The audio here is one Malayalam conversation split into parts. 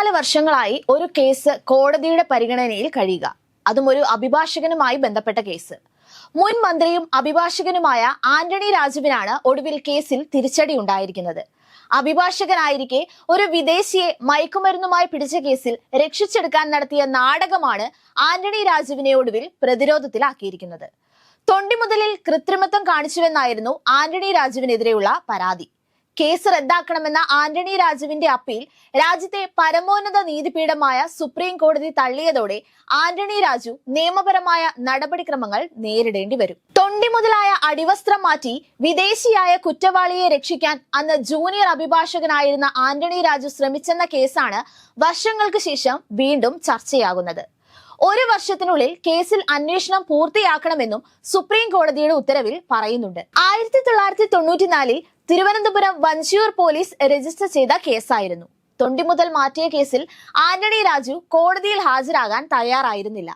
പതിനാല് വർഷങ്ങളായി ഒരു കേസ് കോടതിയുടെ പരിഗണനയിൽ കഴിയുക. അതും ഒരു അഭിഭാഷകനുമായി ബന്ധപ്പെട്ട കേസ്. മുൻ മന്ത്രിയും അഭിഭാഷകനുമായ ആന്റണി രാജുവിനാണ് ഒടുവിൽ കേസിൽ തിരിച്ചടി ഉണ്ടായിരിക്കുന്നത്. അഭിഭാഷകനായിരിക്കെ ഒരു വിദേശിയെ മയക്കുമരുന്നുമായി പിടിച്ച കേസിൽ രക്ഷിച്ചെടുക്കാൻ നടത്തിയ നാടകമാണ് ആന്റണി രാജുവിനെ ഒടുവിൽ പ്രതിരോധത്തിലാക്കിയിരിക്കുന്നത്. തൊണ്ടിമുതലിൽ കൃത്രിമത്വം കാണിച്ചുവെന്നായിരുന്നു ആന്റണി രാജുവിനെതിരെയുള്ള പരാതി. കേസ് റദ്ദാക്കണമെന്ന ആന്റണി രാജുവിന്റെ അപ്പീൽ രാജ്യത്തെ പരമോന്നത നീതിപീഠമായ സുപ്രീം കോടതി തള്ളിയതോടെ ആന്റണി രാജു നിയമപരമായ നടപടിക്രമങ്ങൾ നേരിടേണ്ടി വരും. തൊണ്ടി മുതലായ അടിവസ്ത്രം മാറ്റി വിദേശിയായ കുറ്റവാളിയെ രക്ഷിക്കാൻ അന്ന് ജൂനിയർ അഭിഭാഷകനായിരുന്ന ആന്റണി രാജു ശ്രമിച്ചെന്ന കേസാണ് വർഷങ്ങൾക്ക് ശേഷം വീണ്ടും ചർച്ചയാകുന്നത്. ഒരു വർഷത്തിനുള്ളിൽ കേസിൽ അന്വേഷണം പൂർത്തിയാക്കണമെന്നും സുപ്രീം കോടതിയുടെ ഉത്തരവിൽ പറയുന്നുണ്ട്. ആയിരത്തി തൊള്ളായിരത്തി തൊണ്ണൂറ്റിനാലിൽ തിരുവനന്തപുരം വഞ്ചിയൂർ പോലീസ് രജിസ്റ്റർ ചെയ്ത കേസായിരുന്നു. തൊണ്ടി മുതൽ മാറ്റിയ കേസിൽ ആന്റണി രാജു കോടതിയിൽ ഹാജരാകാൻ തയ്യാറായിരുന്നില്ല.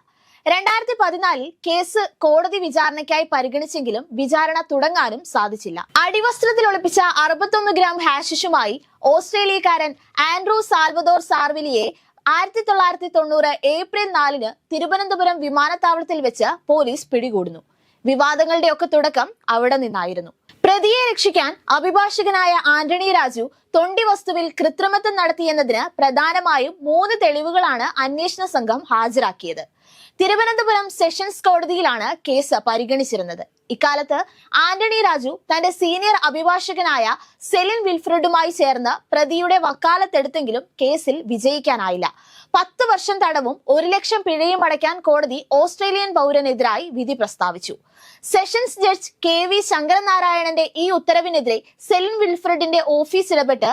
രണ്ടായിരത്തി പതിനാലിൽ കേസ് കോടതി വിചാരണയ്ക്കായി പരിഗണിച്ചെങ്കിലും വിചാരണ തുടങ്ങാനും സാധിച്ചില്ല. അടിവസ്ത്രത്തിൽ ഒളിപ്പിച്ച അറുപത്തൊന്ന് ഗ്രാം ഹാഷിഷുമായി ഓസ്ട്രേലിയക്കാരൻ ആൻഡ്രൂ സാൽവദോർ സാർവിലിയെ ആയിരത്തി തൊള്ളായിരത്തി തൊണ്ണൂറ് ഏപ്രിൽ നാലിന് തിരുവനന്തപുരം വിമാനത്താവളത്തിൽ വെച്ച് പോലീസ് പിടികൂടുന്നു. വിവാദങ്ങളുടെയൊക്കെ തുടക്കം അവിടെ നിന്നായിരുന്നു. പ്രതിയെ രക്ഷിക്കാൻ അഭിഭാഷകനായ ആന്റണി രാജു തൊണ്ടി വസ്തുവിൽ കൃത്രിമത്വം നടത്തിയെന്നതിന് പ്രധാനമായും മൂന്ന് തെളിവുകളാണ് അന്വേഷണ സംഘം ഹാജരാക്കിയത്. തിരുവനന്തപുരം സെഷൻസ് കോടതിയിലാണ് കേസ് പരിഗണിച്ചിരുന്നത്. ഇക്കാലത്ത് ആന്റണി രാജു തന്റെ സീനിയർ അഭിഭാഷകനായ സെലിൻ വിൽഫ്രഡുമായി ചേർന്ന് പ്രതിയുടെ വക്കാലത്തെടുത്തെങ്കിലും കേസിൽ വിജയിക്കാനായില്ല. പത്ത് വർഷം തടവും ഒരു ലക്ഷം പിഴയും അടയ്ക്കാൻ കോടതി ഓസ്ട്രേലിയൻ പൗരനെതിരായി വിധി പ്രസ്താവിച്ചു. സെഷൻസ് ജഡ്ജ് കെ വി ശങ്കരനാരായണന്റെ ഈ ഉത്തരവിനെതിരെ സെലിൻ വിൽഫ്രഡിന്റെ ഓഫീസ് ഇടപെട്ട്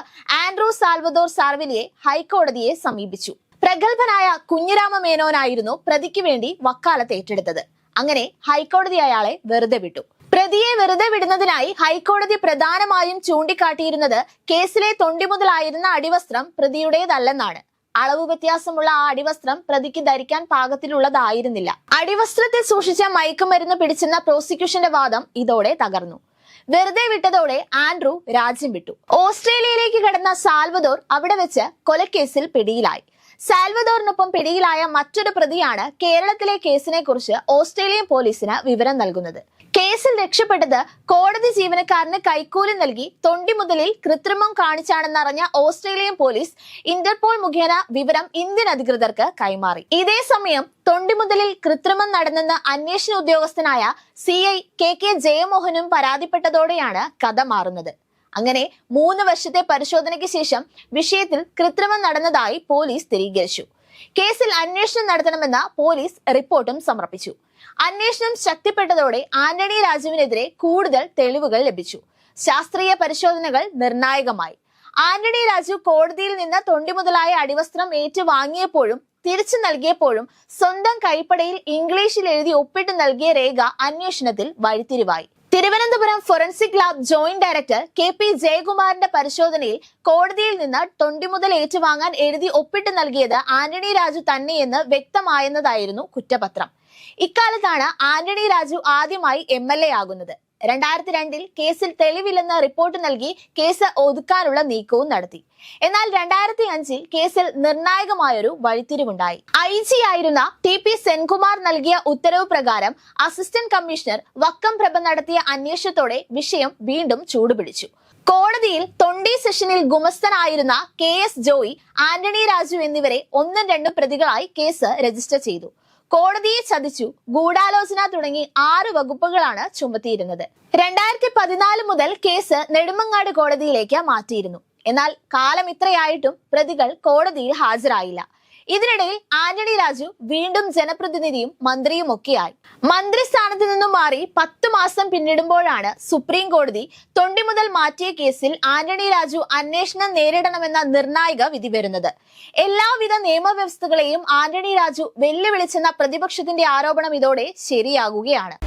ആൻഡ്രൂ സാൽവദോർ സാർവിലിയെ ഹൈക്കോടതിയെ സമീപിച്ചു. പ്രഗത്ഭനായ കുഞ്ഞിരാമ മേനോനായിരുന്നു പ്രതിക്ക് വേണ്ടി വക്കാലത്ത് ഏറ്റെടുത്തത്. അങ്ങനെ ഹൈക്കോടതി അയാളെ വെറുതെ വിട്ടു. പ്രതിയെ വെറുതെ വിടുന്നതിനായി ഹൈക്കോടതി പ്രധാനമായും ചൂണ്ടിക്കാട്ടിയിരുന്നത് കേസിലെ തൊണ്ടി മുതലായിരുന്ന അടിവസ്ത്രം പ്രതിയുടേതല്ലെന്നാണ്. അളവ് വ്യത്യാസമുള്ള ആ അടിവസ്ത്രം പ്രതിക്ക് ധരിക്കാൻ പാകത്തിലുള്ളതായിരുന്നില്ല. അടിവസ്ത്രത്തിൽ സൂക്ഷിച്ച മയക്കുമരുന്ന് പിടിച്ചെന്ന പ്രോസിക്യൂഷന്റെ വാദം ഇതോടെ തകർന്നു. വെറുതെ വിട്ടതോടെ ആൻഡ്രൂ രാജ്യം വിട്ടു. ഓസ്ട്രേലിയയിലേക്ക് കടന്ന സാൽവദോർ അവിടെ വെച്ച് കൊലക്കേസിൽ പിടിയിലായി. സാൽവദോറിനൊപ്പം പിടിയിലായ മറ്റൊരു പ്രതിയാണ് കേരളത്തിലെ കേസിനെ കുറിച്ച് ഓസ്ട്രേലിയൻ പോലീസിന് വിവരം നൽകുന്നത്. കേസിൽ രക്ഷപ്പെട്ടത് കോടതി ജീവനക്കാരന് കൈക്കൂലി നൽകി തൊണ്ടി മുതലിൽ കൃത്രിമം കാണിച്ചാണെന്നറിഞ്ഞ ഓസ്ട്രേലിയൻ പോലീസ് ഇന്റർപോൾ മുഖേന വിവരം ഇന്ത്യൻ അധികൃതർക്ക് കൈമാറി. ഇതേ സമയം തൊണ്ടി മുതലിൽ കൃത്രിമം നടന്നെന്ന് അന്വേഷണ ഉദ്യോഗസ്ഥനായ സി ഐ കെ കെ ജയമോഹനും പരാതിപ്പെട്ടതോടെയാണ് കഥ മാറുന്നത്. അങ്ങനെ മൂന്ന് വർഷത്തെ പരിശോധനയ്ക്ക് ശേഷം വിഷയത്തിൽ കൃത്രിമം നടന്നതായി പോലീസ് സ്ഥിരീകരിച്ചു. കേസിൽ അന്വേഷണം നടത്തണമെന്ന പോലീസ് റിപ്പോർട്ടും സമർപ്പിച്ചു. അന്വേഷണം ശക്തിപ്പെട്ടതോടെ ആന്റണി രാജുവിനെതിരെ കൂടുതൽ തെളിവുകൾ ലഭിച്ചു. ശാസ്ത്രീയ പരിശോധനകൾ നിർണായകമായി. ആന്റണി രാജു കോടതിയിൽ നിന്ന് തൊണ്ടി മുതലായ അടിവസ്ത്രം ഏറ്റുവാങ്ങിയപ്പോഴും തിരിച്ചു നൽകിയപ്പോഴും സ്വന്തം കൈപ്പടയിൽ ഇംഗ്ലീഷിൽ എഴുതി ഒപ്പിട്ട് നൽകിയ രേഖ അന്വേഷണത്തിൽ വഴിത്തിരിവായി. Thiruvananthapuram forensic lab joint director K P ജയകുമാറിന്റെ പരിശോധനയിൽ കോടതിയിൽ നിന്ന് തൊണ്ടി മുതൽ ഏറ്റുവാങ്ങാൻ എഴുതി ഒപ്പിട്ട് നൽകിയത് ആന്റണി രാജു തന്നെയെന്ന് വ്യക്തമായെന്നതായിരുന്നു കുറ്റപത്രം. ഇക്കാലത്താണ് ആന്റണി രാജു ആദ്യമായി എ ആകുന്നത്. രണ്ടായിരത്തി രണ്ടിൽ കേസിൽ തെളിവില്ലെന്ന് റിപ്പോർട്ട് നൽകി കേസ് ഒതുക്കാനുള്ള നീക്കവും നടത്തി. എന്നാൽ രണ്ടായിരത്തി അഞ്ചിൽ കേസിൽ നിർണായകമായൊരു വഴിത്തിരിവുണ്ടായി. ഐ ജി ആയിരുന്ന ടി പി സെൻകുമാർ നൽകിയ ഉത്തരവ് പ്രകാരം അസിസ്റ്റന്റ് കമ്മീഷണർ വക്കം പ്രഭ നടത്തിയ അന്വേഷണത്തോടെ വിഷയം വീണ്ടും ചൂടുപിടിച്ചു. കോടതിയിൽ തൊണ്ടി സെഷനിൽ ഗുമസ്തനായിരുന്ന കെ എസ് ജോയി ആന്റണി രാജു എന്നിവരെ ഒന്നും രണ്ടും പ്രതികളായി കേസ് രജിസ്റ്റർ ചെയ്തു. കോടതിയെ ചതിച്ചു. ഗൂഢാലോചന തുടങ്ങി ആറ് വകുപ്പുകളാണ് ചുമത്തിയിരുന്നത്. രണ്ടായിരത്തി പതിനാല് മുതൽ കേസ് നെടുമങ്ങാട് കോടതിയിലേക്ക് മാറ്റിയിരുന്നു. എന്നാൽ കാലം ഇത്രയായിട്ടും പ്രതികൾ കോടതിയിൽ ഹാജരായില്ല. ഇതിനിടയിൽ ആന്റണി രാജു വീണ്ടും ജനപ്രതിനിധിയും മന്ത്രിയും ഒക്കെയായി. മന്ത്രിസ്ഥാനത്ത് നിന്നും മാറി പത്തു മാസം പിന്നിടുമ്പോഴാണ് സുപ്രീം കോടതി തൊണ്ടി മുതൽ മാറ്റിയ കേസിൽ ആന്റണി രാജു അന്വേഷണം നേരിടണമെന്ന നിർണായക വിധി വരുന്നത്. എല്ലാവിധ നിയമവ്യവസ്ഥകളെയും ആന്റണി രാജു വെല്ലുവിളിച്ചെന്ന പ്രതിപക്ഷത്തിന്റെ ആരോപണം ഇതോടെ ശരിയാകുകയാണ്.